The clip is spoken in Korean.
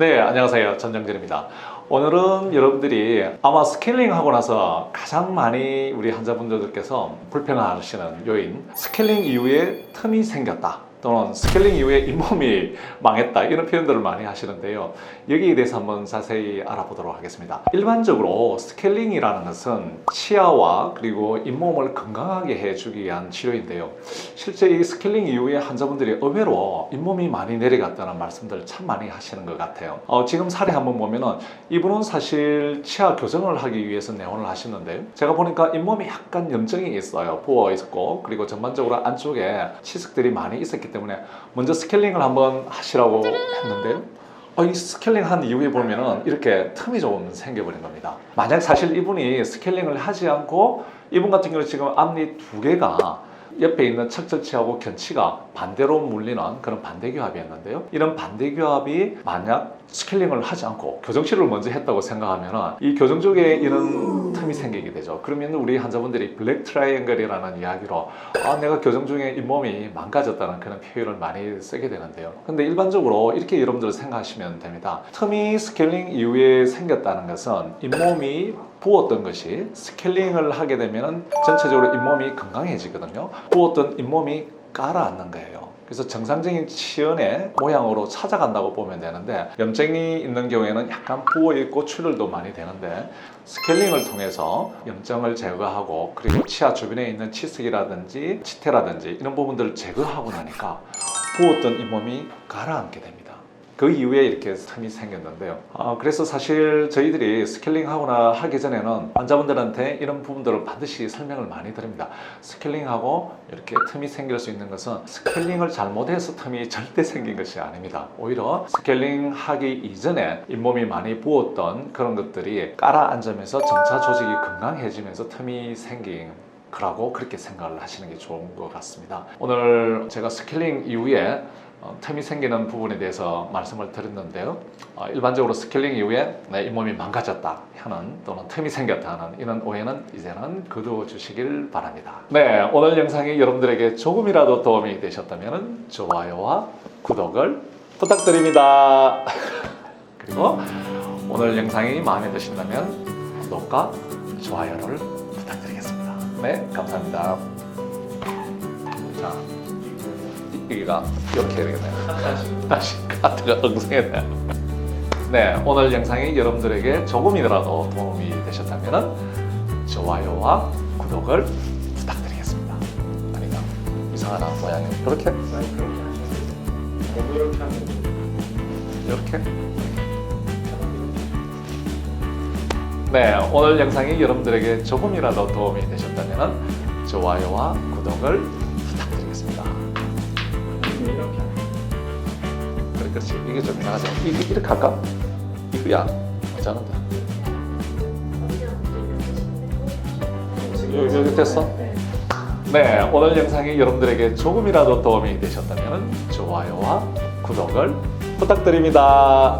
네, 안녕하세요. 전정진입니다. 오늘은 여러분들이 아마 스케일링 하고 나서 가장 많이 우리 환자분들께서 불편해하시는 요인, 스케일링 이후에 틈이 생겼다. 또는 스케일링 이후에 잇몸이 망했다 이런 표현들을 많이 하시는데요. 여기에 대해서 한번 자세히 알아보도록 하겠습니다. 일반적으로 스케일링이라는 것은 치아와 그리고 잇몸을 건강하게 해주기 위한 치료인데요. 실제 이 스케일링 이후에 환자분들이 의외로 잇몸이 많이 내려갔다는 말씀들 참 많이 하시는 것 같아요. 어, 지금 사례 한번 보면은 이분은 사실 치아 교정을 하기 위해서 내원을 하시는데 제가 보니까 잇몸이 약간 염증이 있어요. 부어 있고 그리고 전반적으로 안쪽에 치석들이 많이 있었기 때문에 먼저 스케일링을 한번 하시라고 했는데요 어, 이 스케일링 한 이후에 보면은 이렇게 틈이 조금 생겨버린 겁니다. 만약 사실 이분이 스케일링을 하지 않고 이분 같은 경우는 지금 앞니 두 개가 옆에 있는 척철치하고 견치가 반대로 물리는 그런 반대교합이었는데요. 이런 반대교합이 만약 스케일링을 하지 않고 교정치료를 먼저 했다고 생각하면 이 교정 쪽에 이런 틈이 생기게 되죠. 그러면 우리 환자분들이 블랙 트라이앵글이라는 이야기로 아, 내가 교정 중에 잇몸이 망가졌다는 그런 표현을 많이 쓰게 되는데요. 근데 일반적으로 이렇게 여러분들 생각하시면 됩니다. 틈이 스케일링 이후에 생겼다는 것은 잇몸이 부었던 것이 스케일링을 하게 되면 전체적으로 잇몸이 건강해지거든요. 부었던 잇몸이 가라앉는 거예요. 그래서 정상적인 치연의 모양으로 찾아간다고 보면 되는데 염증이 있는 경우에는 약간 부어 있고 출혈도 많이 되는데 스케일링을 통해서 염증을 제거하고 그리고 치아 주변에 있는 치석이라든지 치태라든지 이런 부분들을 제거하고 나니까 부었던 잇몸이 가라앉게 됩니다. 그 이후에 이렇게 틈이 생겼는데요. 아, 그래서 사실 저희들이 스케일링 하거나 하기 전에는 환자분들한테 이런 부분들을 반드시 설명을 많이 드립니다. 스케일링하고 이렇게 틈이 생길 수 있는 것은 스케일링을 잘못해서 틈이 절대 생긴 것이 아닙니다. 오히려 스케일링 하기 이전에 잇몸이 많이 부었던 그런 것들이 깔아앉으면서 점차 조직이 건강해지면서 틈이 생긴 거라고 그렇게 생각을 하시는 게 좋은 것 같습니다. 오늘 제가 스케일링 이후에 어, 틈이 생기는 부분에 대해서 말씀을 드렸는데요. 어, 일반적으로 스케일링 이후에 내 잇몸이 망가졌다 하는 또는 틈이 생겼다 하는 이런 오해는 이제는 거두어 주시길 바랍니다. 네, 오늘 영상이 여러분들에게 조금이라도 도움이 되셨다면 좋아요와 구독을 부탁드립니다. 그리고 오늘 영상이 마음에 드신다면 구독과 좋아요를 부탁드리겠습니다. 네, 감사합니다. 자. 여기가 이렇게 되겠네요. 다시 카트가 엉성했네요. 네, 오늘 영상이 여러분들에게 조금이라도 도움이 되셨다면 좋아요와 구독을 부탁드리겠습니다. 아니다, 이상하나 모양이 이렇게 이렇게. 네, 오늘 영상이 여러분들에게 조금이라도 도움이 되셨다면 좋아요와 구독을. 이렇게 그래, 그렇지. 이게 좀 이상하죠. 이게 이렇게 할까? 이거야. 괜찮은데. 요- 여기 됐어? 네, 오늘 영상이 여러분들에게 조금이라도 도움이 되셨다면 좋아요와 구독을 부탁드립니다.